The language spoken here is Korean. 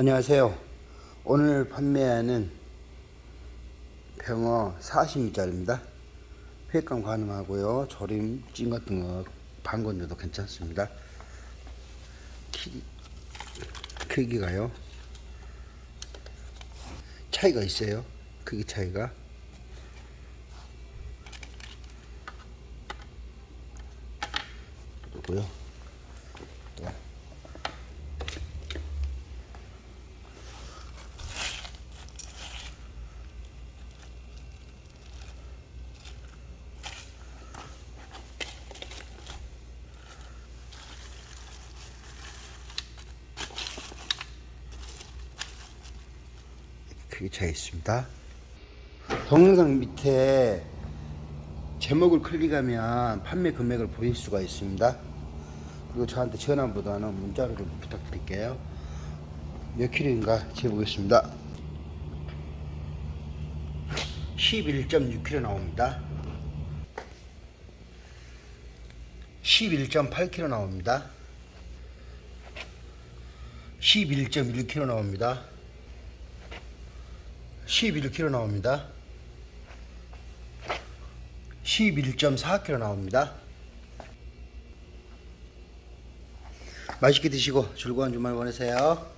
안녕하세요. 오늘 판매하는 병어 40미짜리입니다. 회감 가능하고요. 조림, 찜 같은 거 반건져도 괜찮습니다. 키, 크기가요. 차이가 있어요. 크기 차이가. 그리고요. 크게 차이 있습니다. 동영상 밑에 제목을 클릭하면 판매 금액을 보일 수가 있습니다. 그리고 저한테 전화보다는 문자로 좀 부탁드릴게요. 몇 킬로인가 재보겠습니다. 11.6kg 나옵니다. 11.8kg 나옵니다. 11.1kg 나옵니다. 11kg 나옵니다. 11.4kg 나옵니다. 맛있게 드시고 즐거운 주말 보내세요.